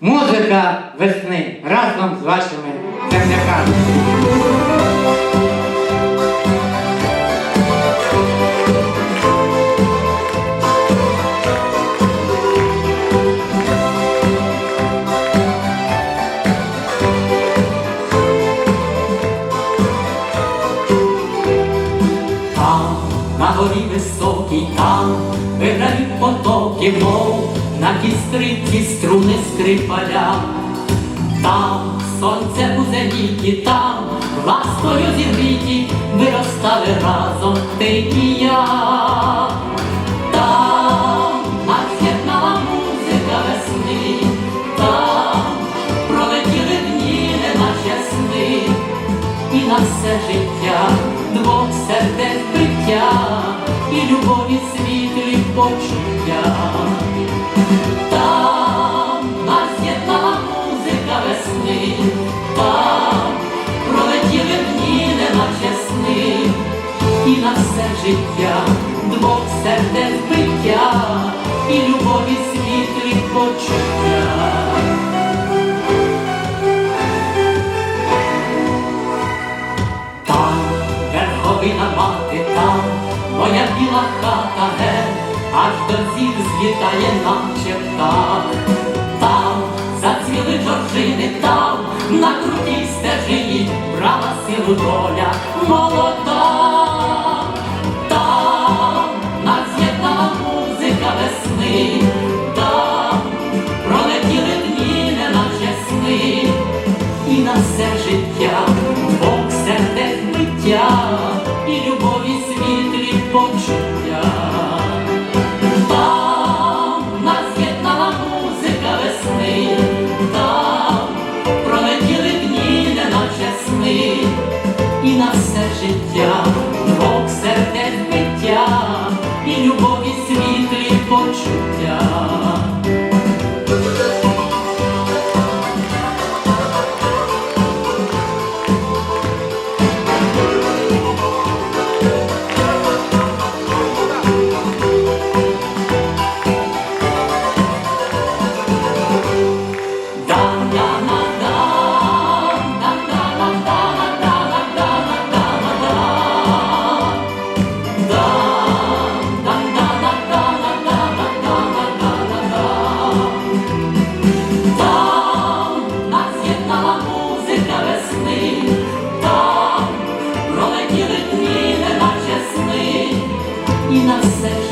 Музика весни разом з вашими земляками. Там, на горі високій, там виграють потоки, мов на скрипці струни скрипаля. Там сонце у зеніті, там ласкою зігріті виростали разом ти і я. Там нас з'єднала музика весни, там пролетіли дні, не наче і на все життя двох сердець биття, і любові світлі почуття. Життя двох сердець биття, і любові світлі почуття. Там верховина мати, там моя біла хата ге, аж до зір злітає наче птах. Там зацвіли жоржини, там на крутій стежині брала силу доля молода. Там пролетіли дні, неначе сни. І на все життя Бог сердець биття і любові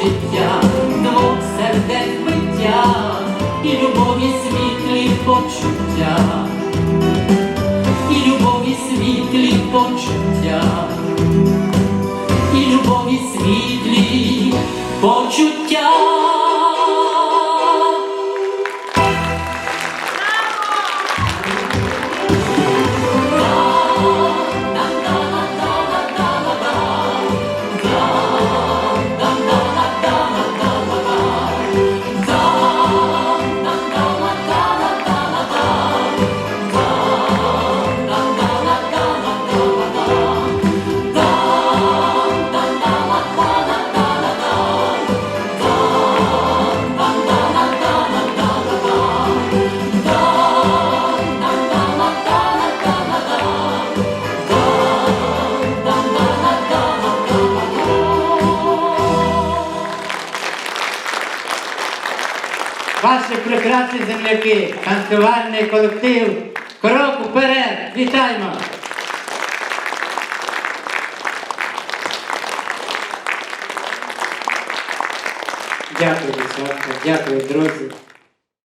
життя двох сердець биття, і любові світлі почуття, і любові світлі почуття, і любові світлі почуття. Ваші прекрасні земляки, танцювальний колектив. Крок вперед! Вітаємо! Дякую, дівчатка, дякую, друзі.